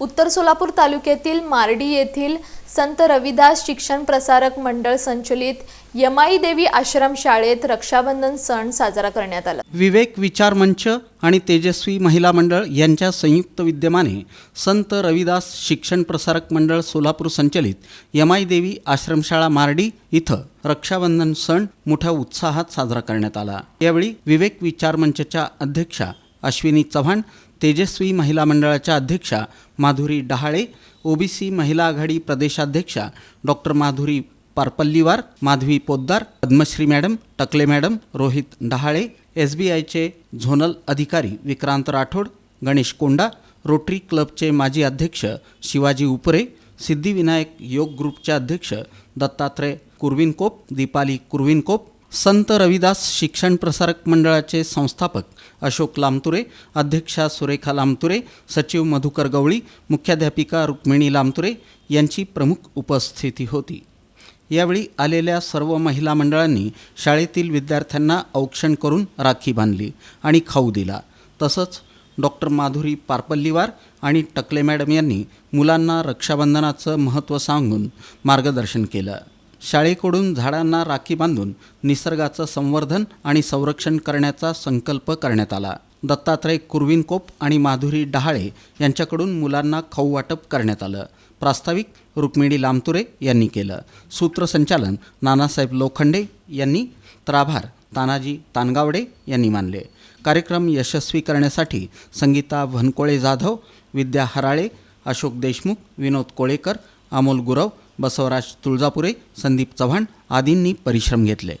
उत्तर सोलापूर तालुक्यातील मार्डी येथील संत रविदास शिक्षण प्रसारक मंडळ संचलित यमाई देवी आश्रम शाळेत रक्षाबंधन सण साजरा करण्यात आला. विवेक विचार मंच आणि तेजस्वी महिला मंडळ यांच्या संयुक्त विद्यमाने संत रविदास शिक्षण प्रसारक मंडळ सोलापूर संचलित यमाई देवी आश्रमशाळा मार्डी इथं रक्षाबंधन सण मोठ्या उत्साहात साजरा करण्यात आला. यावेळी विवेक विचार मंचच्या अध्यक्षा अश्विनी चव्हाण तेजस्वी महिला मंडळाच्या अध्यक्षा माधुरी डहाळे ओबीसी महिला आघाडी प्रदेशाध्यक्षा doctor Madhuri Parpalliwar Madhavi Poddar Padmashri madam Takle madam Rohit Dahale S B आयचे झोनल अधिकारी विक्रांत राठोड गणेश कोंडा रोटरी क्लबचे माजी अध्यक्ष शिवाजी उपरे सिद्धिविनायक योग ग्रुपचे अध्यक्ष दत्तात्रय कुरविनकोप दीपाली कुरविनकोप संत रविदास शिक्षण प्रसारक मंडळाचे संस्थापक अशोक लामतुरे अध्यक्षा सुरेखा लामतुरे सचिव मधुकर गवळी मुख्याध्यापिका रुक्मिणी लामतुरे यांची प्रमुख उपस्थिती होती. यावेळी आलेल्या सर्व महिला मंडळांनी शाळेतील विद्यार्थ्यांना औक्षण करून राखी बांधली आणि खाऊ दिला. तसंच डॉक्टर माधुरी पारपल्लीवार आणि टकले मॅडम यांनी मुलांना रक्षाबंधनाचं महत्त्व सांगून मार्गदर्शन केलं. शाळेकडून झाडांना राखी बांधून निसर्गाचं संवर्धन आणि संरक्षण करण्याचा संकल्प करण्यात आला. दत्तात्रय कुर्विनकोप आणि माधुरी डहाळे यांच्याकडून मुलांना खाऊ वाटप करण्यात आलं. प्रास्ताविक रुक्मिणी लामतुरे यांनी केलं. सूत्रसंचालन नानासाहेब लोखंडे यांनी. तर आभार तानाजी तानगावडे यांनी मानले. कार्यक्रम यशस्वी करण्यासाठी संगीता भनकोळे जाधव विद्या हराळे अशोक देशमुख विनोद कोळेकर अमोल गुरव बसवराज तुळजापुरे संदीप चव्हाण आदींनी परिश्रम घेतले.